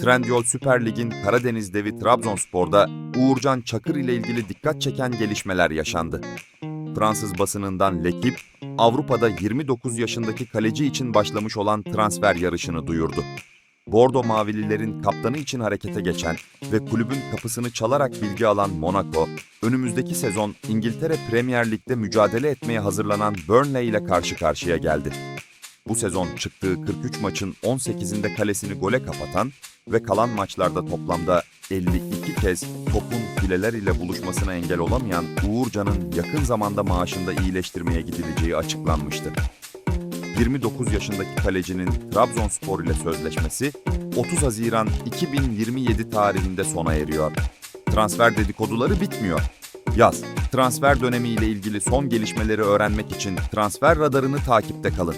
Trendyol Süper Lig'in Karadeniz devi Trabzonspor'da Uğurcan Çakır ile ilgili dikkat çeken gelişmeler yaşandı. Fransız basınından L'Equipe, Avrupa'da 29 yaşındaki kaleci için başlamış olan transfer yarışını duyurdu. Bordo Mavililerin kaptanı için harekete geçen ve kulübün kapısını çalarak bilgi alan Monaco, önümüzdeki sezon İngiltere Premier Lig'de mücadele etmeye hazırlanan Burnley ile karşı karşıya geldi. Bu sezon çıktığı 43 maçın 18'inde kalesini gole kapatan ve kalan maçlarda toplamda 52 kez topun fileler ile buluşmasına engel olamayan Uğurcan'ın yakın zamanda maaşında iyileştirmeye gidileceği açıklanmıştı. 29 yaşındaki kalecinin Trabzonspor ile sözleşmesi 30 Haziran 2027 tarihinde sona eriyor. Transfer dedikoduları bitmiyor. Yaz, transfer dönemi ile ilgili son gelişmeleri öğrenmek için transfer radarını takipte kalın.